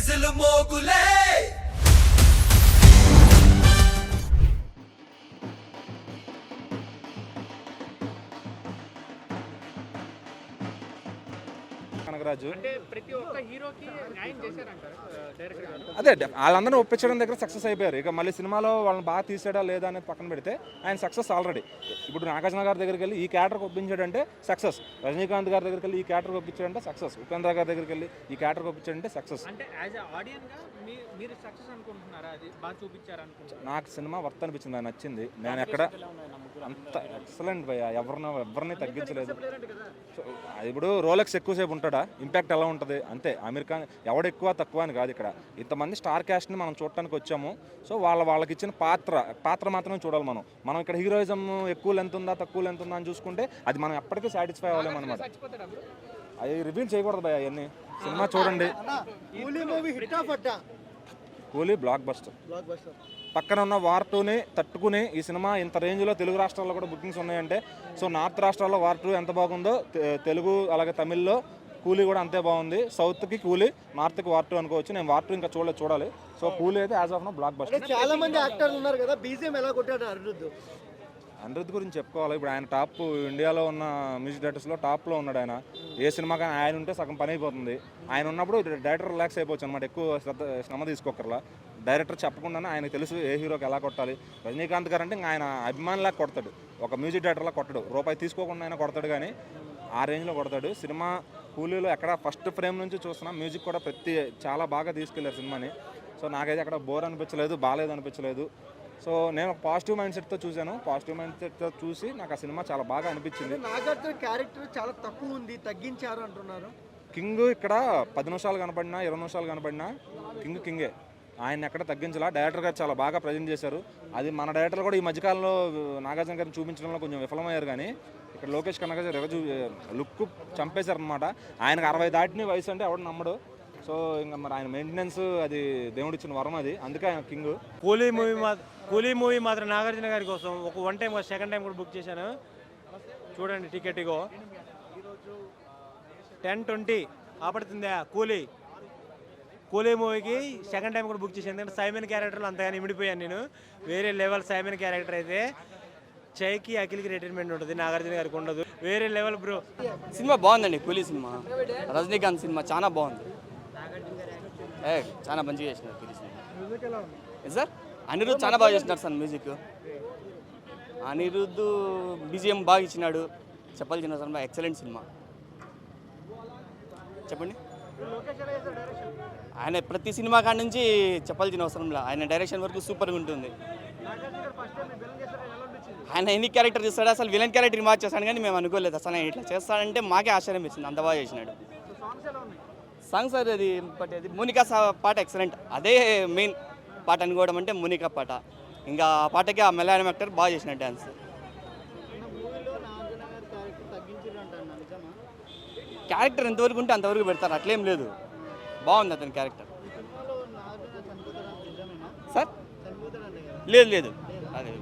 విజులు మోగులే. గారు? అదే వాళ్ళందరినీ ఒప్పించడం దగ్గర సక్సెస్ అయిపోయారు. ఇక మళ్ళీ సినిమాలో వాళ్ళని బాగా తీసాడా లేదా అనేది పక్కన పెడితే ఆయన సక్సెస్ ఆల్రెడీ. ఇప్పుడు నాగార్జున గారి దగ్గరికి వెళ్ళి ఈ క్యారెక్టర్కి ఒప్పించాడంటే సక్సెస్. రజనీకాంత్ గారి దగ్గరికి వెళ్ళి ఈ క్యారెక్టర్కి ఒప్పించాడంటే సక్సెస్. ఉపేంద్ర గారి దగ్గరికి వెళ్ళి ఈ క్యారెక్టర్కి ఒప్పించాడంటే సక్సెస్. నాకు సినిమా వర్త్ అనిపించింది నాకు నచ్చింది. నేను ఎక్కడ అంత ఎక్సలెంట్ భయ్య. ఎవరిని ఎవరిని తగ్గించలేదు. ఇప్పుడు రోలెక్స్ ఎక్కువసేపు ఉంటాడా? ఇంపాక్ట్ ఎలా ఉంటుంది? అంతే. అమీర్ ఖాన్ ఎవడు ఎక్కువ తక్కువ అని కాదు ఇక్కడ. ఇంతమంది స్టార్ క్యాస్ట్ని మనం చూడటానికి వచ్చాము. సో వాళ్ళ వాళ్ళకి ఇచ్చిన పాత్ర పాత్ర మాత్రమే చూడాలి మనం. మనం ఇక్కడ హీరోయిజం ఎక్కువ లెంత్ ఉందా తక్కువ లెంత్ ఉందా అని చూసుకుంటే అది మనం ఎప్పటికీ సాటిస్ఫై అవ్వలేము అనమాట అవి రివీల్ చేయకూడదు భయ్య అవన్నీ సినిమా చూడండి. కూలీ బ్లాక్ బస్టర్ బ్లాక్ బస్టర్ పక్కన ఉన్న వార్ టూని తట్టుకుని ఈ సినిమా ఇంత రేంజ్లో తెలుగు రాష్ట్రాల్లో కూడా బుకింగ్స్ ఉన్నాయంటే సో నార్త్ రాష్ట్రాల్లో వార్ టూ ఎంత బాగుందో తెలుగు అలాగే తమిళ్ళో కూలీ కూడా అంతే బాగుంది. సౌత్కి కూలీ నార్త్కి వార్ టూ అనుకోవచ్చు. నేను వార్ టూ ఇంకా చూడలేదు చూడాలి. సో కూలీ అయితే as of now blockbuster చాలా మంది యాక్టర్లు ఉన్నారు కదా బీజిఎం ఎలా కొట్టాడు అనిరుద్ధ్? అనిరుద్ధ్ గురించి చెప్పుకోవాలి. ఇప్పుడు ఆయన టాప్ ఇండియాలో ఉన్న మ్యూజిక్ డైరెక్టర్స్లో టాప్లో ఉన్నాడు ఆయన. ఏ సినిమా కానీ ఆయన ఉంటే సగం పని అయిపోతుంది. ఆయన ఉన్నప్పుడు డైరెక్టర్ రిలాక్స్ అయిపోవచ్చు అనమాట ఎక్కువ శ్రద్ధ శ్రమ తీసుకోకర్లా డైరెక్టర్ చెప్పకుండానే ఆయనకు తెలుసు ఏ హీరోకి ఎలా కొట్టాలి. రజనీకాంత్ గారు అంటే ఆయన అభిమానిలా కొడతాడు. ఒక మ్యూజిక్ డైరెక్టర్లా కొట్టడు. రూపాయి తీసుకోకుండా ఆయన కొడతాడు కానీ ఆ రేంజ్లో కొడతాడు. సినిమా కూలీలో ఎక్కడ ఫస్ట్ ఫ్రేమ్ నుంచి చూస్తున్నా మ్యూజిక్ కూడా ప్రతి చాలా బాగా తీసుకెళ్ళారు సినిమాని. సో నాకైతే అక్కడ బోర్ అనిపించలేదు బాగాలేదు అనిపించలేదు. సో నేను పాజిటివ్ మైండ్ సెట్తో చూశాను. పాజిటివ్ మైండ్ సెట్తో చూసి నాకు ఆ సినిమా చాలా బాగా అనిపించింది. నాగార్జున క్యారెక్టర్ చాలా తక్కువ ఉంది తగ్గించారు అంటున్నారు. కింగ్ ఇక్కడ పది నిమిషాలు కనపడినా ఇరవై నిమిషాలు కనపడినా కింగ్ కింగే. ఆయన ఎక్కడ తగ్గించలా? డైరెక్టర్ గారు చాలా బాగా ప్రజెంట్ చేశారు. అది మన డైరెక్టర్ కూడా ఈ మధ్యకాలంలో నాగార్జున గారిని చూపించడంలో కొంచెం విఫలమయ్యారు కానీ ఇక్కడ లోకేష్ కనక రివజు లుక్ చంపేశారనమాట ఆయనకు అరవై దాటిన వయసు అంటే ఎవడు నమ్మడు. సో ఇంకా మరి ఆయన మెయింటెనెన్స్ అది దేవుడిచ్చిన వరం అది. అందుకే ఆయన కింగ్ కూలీ మూవీ మా కూలీ మూవీ మాత్రం నాగార్జున గారి కోసం ఒక వన్ టైం సెకండ్ టైం కూడా బుక్ చేశాను. చూడండి టికెట్ ఇగో. టెన్ ట్వంటీ ఆపడుతుందా? కూలీ. కూలీ మూవీకి సెకండ్ టైం కూడా బుక్ చేశాను. ఎందుకంటే సైమన్ క్యారెక్టర్లు అంతగాని ఇమిడిపోయాను నేను. వేరే లెవెల్ సైమన్ క్యారెక్టర్ అయితే. చైకి అఖిల్కి రిటైర్మెంట్ ఉంటుంది నాగార్జున గారికి ఉండదు. వేరే లెవెల్ బ్రో సినిమా బాగుందండి కూలీ సినిమా. రజనీకాంత్ సినిమా చాలా బాగుంది. ఏ చాలా మంచిగా చేసినారు కూలీ సినిమా. సార్ అనిరుద్ధ్ చాలా బాగా చేసినారు సార్ మ్యూజిక్ అనిరుద్ధ్ బీజిఎం బాగా ఇచ్చినాడు. చెప్పాల్సిన సినిమా ఎక్సలెంట్ సినిమా. చెప్పండి. ఆయన ప్రతి సినిమా కాడ నుంచి చెప్పాల్సిన అవసరం లేదు ఆయన డైరెక్షన్ వరకు సూపర్గా ఉంటుంది. ఆయన ఎన్ని క్యారెక్టర్ చేస్తాడు అసలు విలన్ క్యారెక్టర్ మార్చేస్తాను కానీ మేము అనుకోలేదు. అసలు ఆయన ఇట్లా చేస్తాడంటే మాకే ఆశ్చర్యం ఇచ్చింది అంత బాగా చేసినాడు. సాంగ్ సార్ అది బట్ అది మోనికా సా- పాట ఎక్సలెంట్. అదే మెయిన్ పాట అనుకోవడం అంటే మోనికా పాట. ఇంకా ఆ పాటకి ఆ మెలాయం యాక్టర్ బాగా చేసినాడు డ్యాన్స్. క్యారెక్టర్ ఎంతవరకు ఉంటే అంతవరకు పెడతారు. అట్లేం లేదు. బాగుంది అతని క్యారెక్టర్. సార్? లేదు లేదు. అదే.